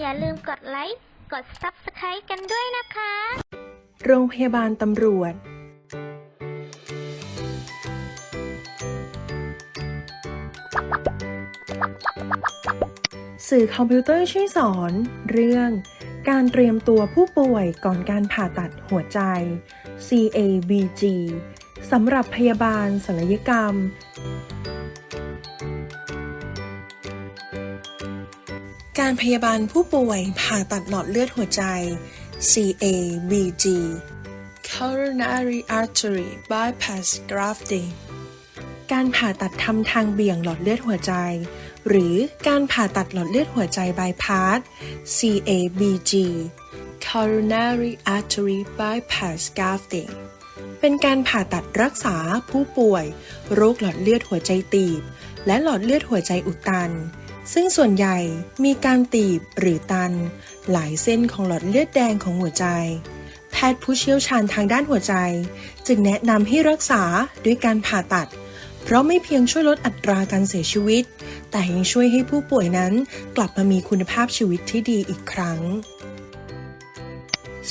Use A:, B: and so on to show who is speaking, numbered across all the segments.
A: อย่าลืมกดไลค์ กด Subscribe กันด้วยนะคะ
B: โรงพยาบาลตำรวจ สื่อคอมพิวเตอร์ช่วยสอน เรื่อง การเตรียมตัวผู้ป่วยก่อนการผ่าตัดหัวใจ CABG สำหรับพยาบาลศัลยกรรม การพยาบาลผู้ป่วยผ่าตัดหลอดเลือดหัวใจ CABG coronary artery bypass grafting การผ่าตัดทำทางเบี่ยงหลอดเลือดหัวใจ หรือการผ่าตัดหลอดเลือดหัวใจบายพาส CABG coronary artery bypass grafting เป็นการผ่าตัดรักษาผู้ป่วย โรคหลอดเลือดหัวใจตีบ และหลอดเลือดหัวใจอุดตัน ซึ่งส่วนใหญ่มีการตีบหรือตัน หลายเส้นของหลอดเลือดแดงของหัวใจ แพทย์ผู้เชี่ยวชาญทางด้านหัวใจ จึงแนะนำให้รักษาด้วยการผ่าตัด เพราะไม่เพียงช่วยลดอัตราการเสียชีวิต แต่ยังช่วยให้ผู้ป่วยนั้นกลับมามีคุณภาพชีวิตที่ดีอีกครั้ง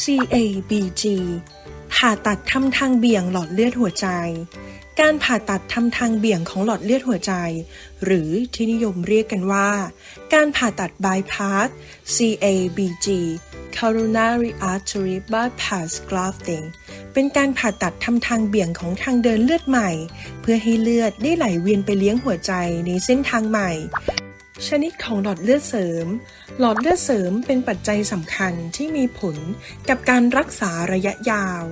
B: CABG ผ่าตัดทำทางเบี่ยงหลอดเลือดหัวใจ การผ่าตัดทำทางเบี่ยงของหลอดเลือดหัวใจ หรือที่นิยมเรียกกันว่า การผ่าตัดบายพาส CABG coronary artery bypass grafting เป็นการผ่าตัดทำทางเบี่ยงของทางเดินเลือดใหม่ เพื่อให้เลือดได้ไหลเวียนไปเลี้ยงหัวใจในเส้นทางใหม่ ชนิดของหลอดเลือดเสริม หลอดเลือดเสริมเป็นปัจจัยสำคัญที่มีผลกับการรักษาระยะยาว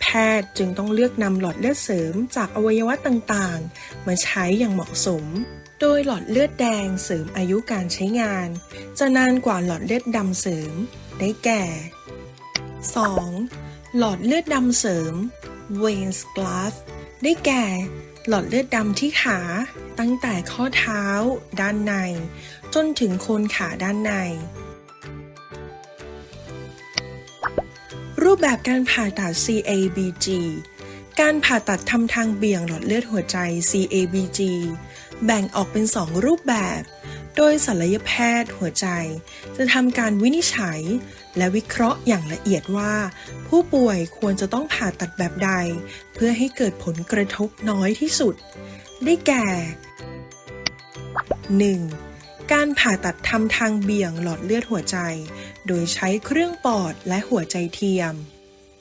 B: แพทย์จึงต้องเลือกนำหลอดเลือดเสริมจากอวัยวะต่างๆ มาใช้อย่างเหมาะสม โดยหลอดเลือดแดงเสริมอายุการใช้งาน จะนานกว่าหลอดเลือดดำเสริม ได้แก่ 2. หลอดเลือดดำเสริม veins graft ได้แก่ หลอดเลือดดำที่ขา ตั้งแต่ข้อเท้า ด้านใน จนถึงโคนขาด้านใน รูปแบบการผ่าตัด CABG การผ่าตัดทำทางเบี่ยงหลอดเลือดหัวใจ CABG แบ่งออกเป็น 2 รูปแบบ โดยศัลยแพทย์หัวใจ จะทำการวินิจฉัย และวิเคราะห์อย่างละเอียดว่า ผู้ป่วยควรจะต้องผ่าตัดแบบใด เพื่อให้เกิดผลกระทบน้อยที่สุด ได้แก่ 1. การผ่าตัดทำทางเบี่ยงหลอดเลือดหัวใจ โดยใช้เครื่องปอดและหัวใจเทียม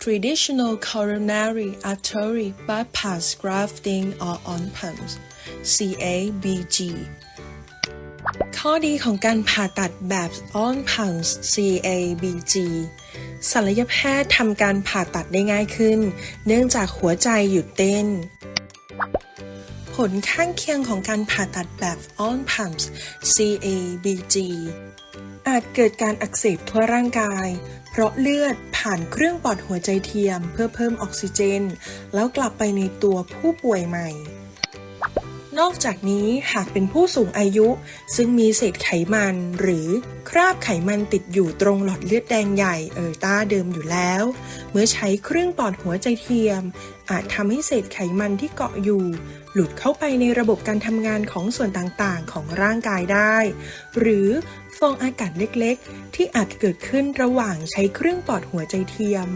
B: Traditional coronary artery bypass grafting or on pumps CABG ข้อดีของการผ่าตัดแบบ on pumps CABG ศัลยแพทย์ทำการผ่าตัดได้ง่ายขึ้น เนื่องจากหัวใจหยุดเต้น ผลข้างเคียงของการผ่าตัดแบบ on pumps CABG อาจเกิดการอักเสบทั่วร่างกาย เพราะเลือดผ่านเครื่องปอดหัวใจเทียม เพื่อเพิ่มออกซิเจน แล้วกลับไปในตัวผู้ป่วยใหม่ นอกจากนี้หากเป็นผู้สูงอายุ ซึ่งมีเศษไขมันหรือคราบไขมันติดอยู่ตรงหลอดเลือดแดงใหญ่เออต้าเดิมอยู่แล้ว เมื่อใช้เครื่องปอดหัวใจเทียม อาจทำให้เศษไขมันที่เกาะอยู่ หลุดเข้าไปในระบบการทำงานของส่วนต่างๆ ของร่างกายได้ หรือฟองอากาศเล็กๆ ที่อาจเกิดขึ้นระหว่างใช้เครื่องปอดหัวใจเทียม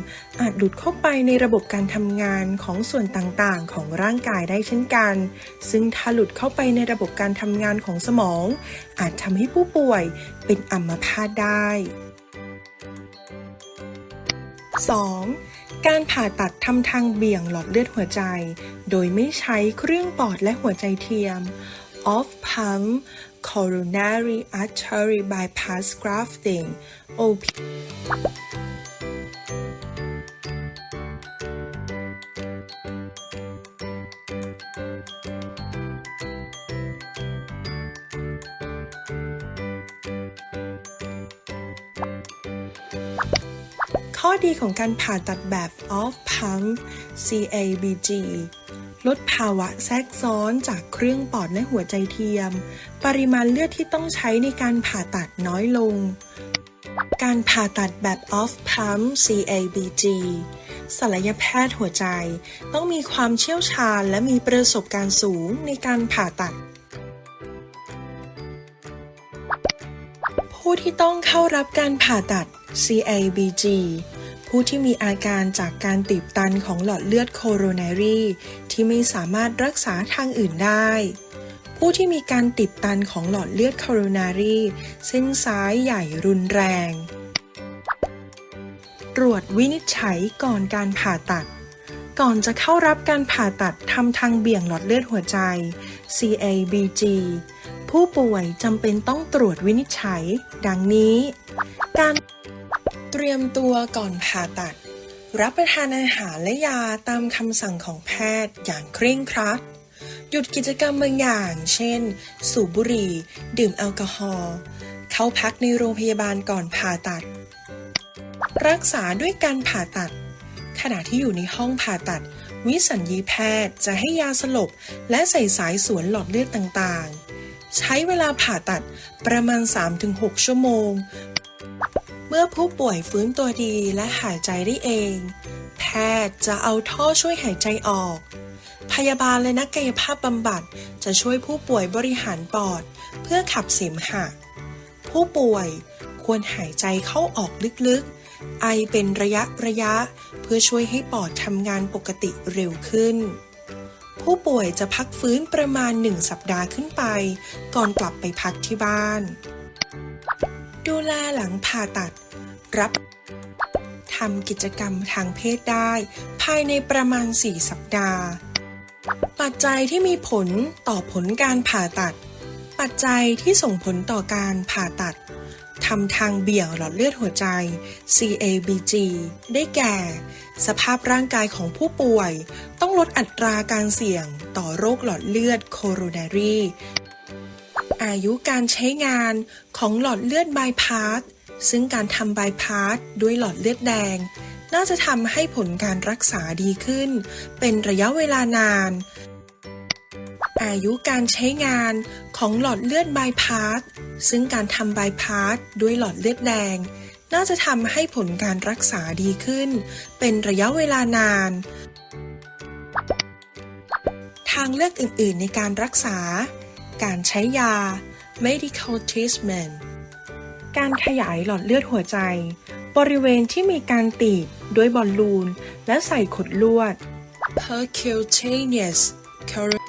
B: อาจหลุดเข้าไปในระบบการทำงานของส่วนต่างๆ ของร่างกายได้เช่นกัน ซึ่งถ้าหลุดเข้าไปในระบบการทำงานของสมอง อาจทำให้ผู้ป่วยเป็นอัมพาตได้ 2. การผ่าตัดทำทางเบี่ยงหลอดเลือดหัวใจ โดยไม่ใช้เครื่องปอดและหัวใจเทียม off pump coronary artery bypass grafting OP ข้อดีของการผ่าตัดแบบ off pump CABG ลดภาวะแทรกซ้อนจากเครื่องปอดและหัวใจเทียม ปริมาณเลือดที่ต้องใช้ในการผ่าตัดน้อยลง การผ่าตัดแบบ off pump CABG ศัลยแพทย์หัวใจ ต้องมีความเชี่ยวชาญและมีประสบการณ์สูงในการผ่าตัดผผู้ที่ต้องเข้ารับการผ่าตัด CABG ผู้ที่มีอาการจากการตีบตันของหลอดเลือดโคโรนารีที่ไม่สามารถรักษาทางอื่นได้ ผู้ที่มีการติดตันของหลอดเลือดโคโรนารีเส้นซ้ายใหญ่รุนแรง ตรวจวินิจฉัยก่อนการผ่าตัดก่อนจะเข้ารับการผ่าตัดทำทางเบี่ยงหลอดเลือดหัวใจ CABG ผู้ป่วยจำเป็นต้องตรวจวินิจฉัย ดังนี้ การ เตรียมตัวก่อนผ่าตัด รับประทานอาหารและยาตามคำสั่งของแพทย์อย่างเคร่งครัด หยุดกิจกรรมบางอย่าง เช่น สูบบุหรี่ ดื่มแอลกอฮอล์ เข้าพักในโรงพยาบาลก่อนผ่าตัด รักษาด้วยการผ่าตัด ขณะที่อยู่ในห้องผ่าตัด วิสัญญีแพทย์จะให้ยาสลบ และใส่สายสวนหลอดเลือดต่างๆใช้เวลาผ่าตัดประมาณ 3-6 ชั่วโมง เมื่อผู้ป่วยฟื้นตัวดีและหายใจได้เอง แพทย์จะเอาท่อช่วยหายใจออก พยาบาลและนักกายภาพบำบัดจะช่วยผู้ป่วยบริหารปอด เพื่อขับเสมหะ ผู้ป่วยควรหายใจเข้าออกลึกๆ ไอเป็นระยะระยะ เพื่อช่วยให้ปอดทำงานปกติเร็วขึ้น ผู้ป่วยจะพักฟื้นประมาณ 1 สัปดาห์ขึ้นไป ก่อนกลับไปพักที่บ้าน ดูแลหลังผ่าตัด รับทำกิจกรรมทางเพศได้ ภายในประมาณ 4 สัปดาห์ ปัจจัยที่มีผลต่อผลการผ่าตัด ปัจจัยที่ส่งผลต่อการผ่าตัดทำทางเบี่ยงหลอดเลือดหัวใจ CABG ได้แก่ สภาพร่างกายของผู้ป่วย ต้องลดอัตราการเสี่ยงต่อโรคหลอดเลือดโคโรนารี อายุการใช้งานของหลอดเลือดบายพาสซึ่งการทำบายพาสด้วยหลอดเลือดแดง น่าจะทำให้ผลการรักษาดีขึ้น เป็นระยะเวลานาน อายุการใช้งานของหลอดเลือดบายพาสซึ่งการทำบายพาสด้วยหลอดเลือดแดง น่าจะทำให้ผลการรักษาดีขึ้น เป็นระยะเวลานาน ทางเลือกอื่น ๆ ในการรักษา การใช้ยา medical treatment การขยายหลอดเลือดหัวใจ บริเวณที่มีการตีบด้วยบอลลูน และใส่ขดลวด percutaneous cor-